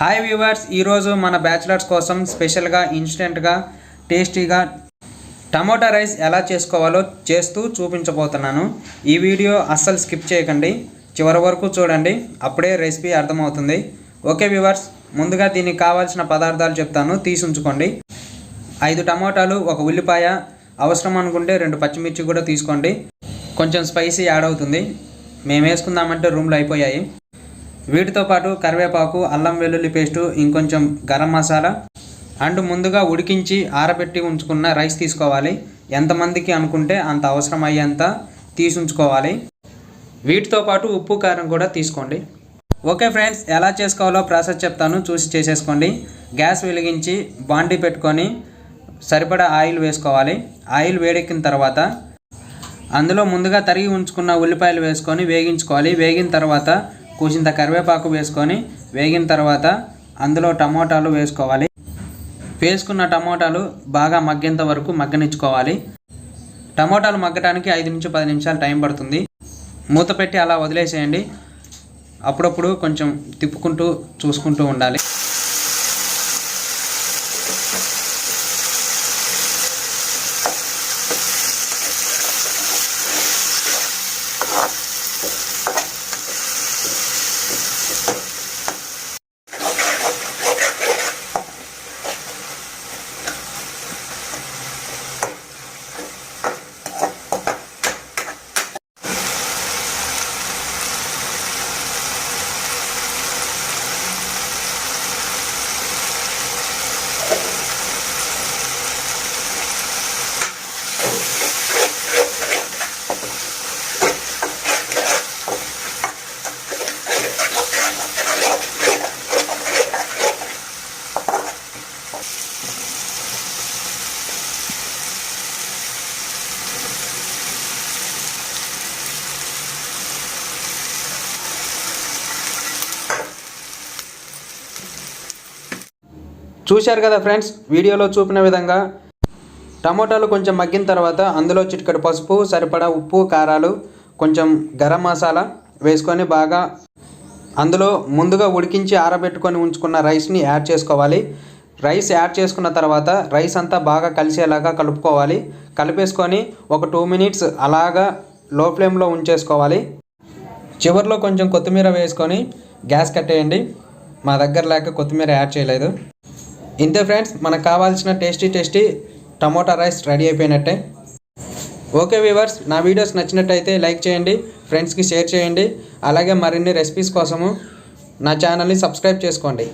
Hi viewers ఈరోజు మన bachelors కోసం స్పెషల్గా ఇన్స్టెంట్గా టేస్టీగా టమోటా రైస్ ఎలా చేసుకోవాలో చేస్తూ చూపించబోతున్నాను. ఈ వీడియో అస్సలు స్కిప్ చేయకండి. చివరి వరకు చూడండి. అప్పుడే రెసిపీ అర్థమవుతుంది. ఓకే వ్యూవర్స్ ముందుగా దీనికి కావాల్సిన పదార్థాలు చెప్తాను. తీసి ఉంచుకోండి. ఐదు టమోటాలు ఒక ఉల్లిపాయ అవసరం అనుకుంటే రెండు పచ్చిమిర్చి కూడా తీసుకోండి. కొంచెం స్పైసీ యాడ్ అవుతుంది. మేము వేసుకుందామంటే రూమ్లో అయిపోయాయి. వీటితో పాటు కరివేపాకు అల్లం వెల్లుల్లి పేస్టు ఇంకొంచెం గరం మసాలా అండ్ ముందుగా ఉడికించి ఆరబెట్టి ఉంచుకున్న రైస్ తీసుకోవాలి. ఎంతమందికి అనుకుంటే అంత అవసరం అయ్యేంత తీసి ఉంచుకోవాలి. వీటితో పాటు ఉప్పు కారం కూడా తీసుకోండి. ఓకే ఫ్రెండ్స్ ఎలా చేసుకోవాలో ప్రాసెస్ చెప్తాను. చూసి చేసేసుకోండి. గ్యాస్ వెలిగించి బాండీ పెట్టుకొని సరిపడా ఆయిల్ వేసుకోవాలి. ఆయిల్ వేడెక్కిన తర్వాత అందులో ముందుగా తరిగి ఉంచుకున్న ఉల్లిపాయలు వేసుకొని వేగించుకోవాలి. వేగిన తర్వాత కూసింత కరివేపాకు వేసుకొని వేగిన తర్వాత అందులో టమోటాలు వేసుకోవాలి. వేసుకున్న టమోటాలు బాగా మగ్గేంత వరకు మగ్గనిచ్చుకోవాలి. టమోటాలు మగ్గడానికి ఐదు నుంచి పది నిమిషాలు టైం పడుతుంది. మూత పెట్టి అలా వదిలేసేయండి. అప్పుడప్పుడు కొంచెం తిప్పుకుంటూ చూసుకుంటూ ఉండాలి. చూశారు కదా ఫ్రెండ్స్ వీడియోలో చూపిన విధంగా టమోటాలు కొంచెం మగ్గిన తర్వాత అందులో చిటికటి పసుపు సరిపడా ఉప్పు కారాలు కొంచెం గరం మసాలా వేసుకొని బాగా అందులో ముందుగా ఉడికించి ఆరబెట్టుకొని ఉంచుకున్న రైస్ని యాడ్ చేసుకోవాలి. రైస్ యాడ్ చేసుకున్న తర్వాత రైస్ అంతా బాగా కలిసేలాగా కలుపుకోవాలి. కలిపేసుకొని ఒక టూ మినిట్స్ అలాగా లో ఫ్లేమ్లో ఉంచేసుకోవాలి. చివరిలో కొంచెం కొత్తిమీర వేసుకొని గ్యాస్ కట్టేయండి. మా దగ్గర లేక కొత్తిమీర యాడ్ చేయలేదు. ఇంతే ఫ్రెండ్స్ మనకు కావాల్సిన tasty tasty tomato rice ready అయిపోయినట్టే. ఓకే వ్యూవర్స్ నా వీడియోస్ నచ్చినట్టయితే లైక్ చేయండి ఫ్రెండ్స్కి షేర్ చేయండి అలాగే మరిన్ని రెసిపీస్ కోసము నా ఛానల్ని సబ్స్క్రైబ్ చేసుకోండి.